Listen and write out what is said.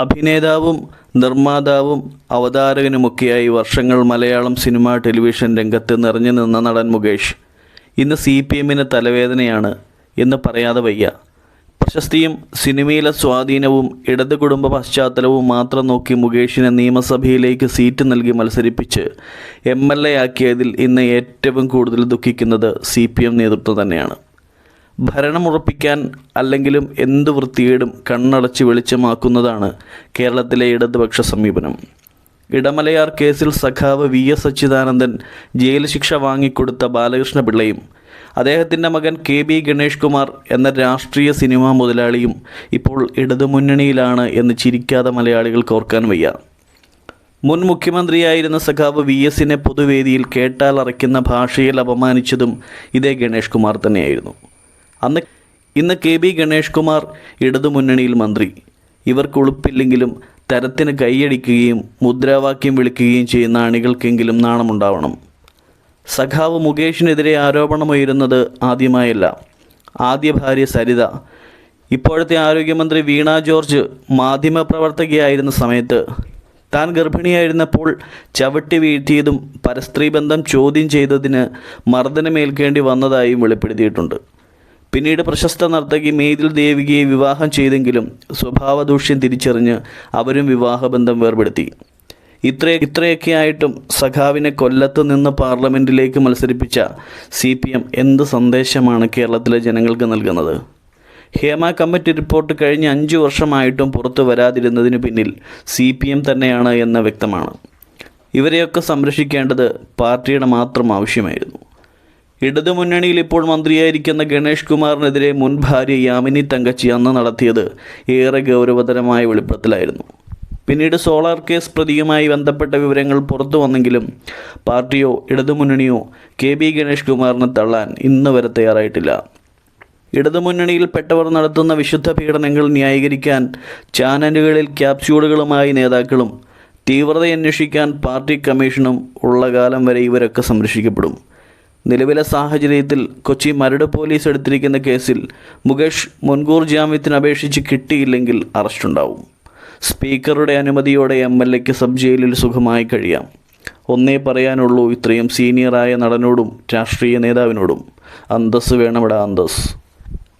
അഭിനേതാവും നിർമ്മാതാവും അവതാരകനുമൊക്കെയായി വർഷങ്ങൾ Malayalam cinema television രംഗത്ത് നിറഞ്ഞു നിന്ന നടൻ മുകേഷ്. ഇന്ന് സി പി എമ്മിന് തലവേദനയാണ് എന്ന് പറയാതെ വയ്യ. പ്രശസ്തിയും സിനിമയിലെ സ്വാധീനവും ഇടത് കുടുംബ പശ്ചാത്തലവും മാത്രം നോക്കി മുകേഷിനെ നിയമസഭയിലേക്ക് സീറ്റ് നൽകി മത്സരിപ്പിച്ച് എം എൽ എ ആക്കിയതിൽ ഇന്ന് ഏറ്റവും കൂടുതൽ ദുഃഖിക്കുന്നത് സി പി എം നേതൃത്വം തന്നെയാണ്. ഭരണമുറപ്പിക്കാൻ അല്ലെങ്കിലും എന്ത് വൃത്തികേടും കണ്ണടച്ച് വെളിച്ചമാക്കുന്നതാണ് കേരളത്തിലെ ഇടതുപക്ഷ സമീപനം. ഇടമലയാർ കേസിൽ സഖാവ് വി എസ് അച്യുതാനന്ദൻ ജയിൽ ശിക്ഷ വാങ്ങിക്കൊടുത്ത ബാലകൃഷ്ണ പിള്ളയും അദ്ദേഹത്തിന്റെ മകൻ കെ ബി ഗണേഷ് കുമാർ എന്ന രാഷ്ട്രീയ സിനിമാ മുതലാളിയും ഇപ്പോൾ ഇടതുമുന്നണിയിലാണ് എന്ന് ചിരിക്കാതെ മലയാളികൾക്ക് ഓർക്കാൻ വയ്യ. മുൻ മുഖ്യമന്ത്രിയായിരുന്ന സഖാവ് വി എസിനെ പൊതുവേദിയിൽ കേട്ടാൽ അറയ്ക്കുന്ന ഭാഷയിൽ അപമാനിച്ചതും ഇതേ ഗണേഷ് കുമാർ തന്നെയായിരുന്നു. അന്ന് ഇന്ന് കെ ബി ഗണേഷ് കുമാർ ഇടതുമുന്നണിയിൽ മന്ത്രി. ഇവർക്ക് ഉളുപ്പില്ലെങ്കിലും തരത്തിന് കൈയടിക്കുകയും മുദ്രാവാക്യം വിളിക്കുകയും ചെയ്യുന്ന അണികൾക്കെങ്കിലും നാണമുണ്ടാവണം. സഖാവ് മുകേഷിനെതിരെ ആരോപണമുയരുന്നത് ആദ്യമായല്ല. ആദ്യ ഭാര്യ സരിത. ഇപ്പോഴത്തെ ആരോഗ്യമന്ത്രി വീണ ജോർജ് മാധ്യമപ്രവർത്തകയായിരുന്ന സമയത്ത് താൻ ഗർഭിണിയായിരുന്നപ്പോൾ ചവിട്ടി വീഴ്ത്തിയതും പരസ്ത്രീബന്ധം ചോദ്യം ചെയ്തതിന് മർദ്ദനമേൽക്കേണ്ടി വന്നതായും വെളിപ്പെടുത്തിയിട്ടുണ്ട്. പിന്നീട് പ്രശസ്ത നർത്തകി മേതിൽ ദേവികയെ വിവാഹം ചെയ്തെങ്കിലും സ്വഭാവദൂഷ്യം തിരിച്ചറിഞ്ഞ് അവരും വിവാഹബന്ധം വേർപെടുത്തി. ഇത്ര ഇത്രയൊക്കെ ആയിട്ടും സഖാവിനെ കൊല്ലത്ത് നിന്ന് പാർലമെന്റിലേക്ക് മത്സരിപ്പിച്ച സി പി എം എന്ത് സന്ദേശമാണ് കേരളത്തിലെ ജനങ്ങൾക്ക് നൽകുന്നത്? ഹേമ കമ്മിറ്റി റിപ്പോർട്ട് കഴിഞ്ഞ അഞ്ച് വർഷമായിട്ടും പുറത്തു വരാതിരുന്നതിന് പിന്നിൽ സി പി എം തന്നെയാണ് എന്ന് വ്യക്തമാണ്. ഇവരെയൊക്കെ സംരക്ഷിക്കേണ്ടത് പാർട്ടിയുടെ മാത്രം ആവശ്യമായിരുന്നു. ഇടതുമുന്നണിയിൽ ഇപ്പോൾ മന്ത്രിയായിരിക്കുന്ന ഗണേഷ് കുമാറിനെതിരെ മുൻ ഭാര്യ യാമിനി തങ്കച്ചി അന്ന് നടത്തിയത് ഏറെ ഗൗരവതരമായ വെളിപ്പെടുത്തലായിരുന്നു. പിന്നീട് സോളാർ കേസ് പ്രതിയുമായി ബന്ധപ്പെട്ട വിവരങ്ങൾ പുറത്തു വന്നെങ്കിലും പാർട്ടിയോ ഇടതുമുന്നണിയോ കെ ബി ഗണേഷ് കുമാറിനെ തള്ളാൻ ഇന്ന് വരെ തയ്യാറായിട്ടില്ല. ഇടതുമുന്നണിയിൽപ്പെട്ടവർ നടത്തുന്ന വിശുദ്ധ പീഡനങ്ങൾ ന്യായീകരിക്കാൻ ചാനലുകളിൽ ക്യാപ്സ്യൂളുകളുമായി നേതാക്കളും തീവ്രത അന്വേഷിക്കാൻ പാർട്ടി കമ്മീഷനും ഉള്ള കാലം വരെ ഇവരൊക്കെ സംരക്ഷിക്കപ്പെടും. നിലവിലെ സാഹചര്യത്തിൽ കൊച്ചി മരട് പോലീസ് എടുത്തിരിക്കുന്ന കേസിൽ മുകേഷ് മുൻകൂർ ജാമ്യത്തിന് അപേക്ഷിച്ച് കിട്ടിയില്ലെങ്കിൽ അറസ്റ്റുണ്ടാവും സ്പീക്കറുടെ അനുമതിയോടെ എം എൽ എക്ക് സബ് ജയിലിൽ സുഖമായി കഴിയാം. ഒന്നേ പറയാനുള്ളൂ ഇത്രയും സീനിയറായ നടനോടും രാഷ്ട്രീയ നേതാവിനോടും. അന്തസ് വേണമിടാ അന്തസ്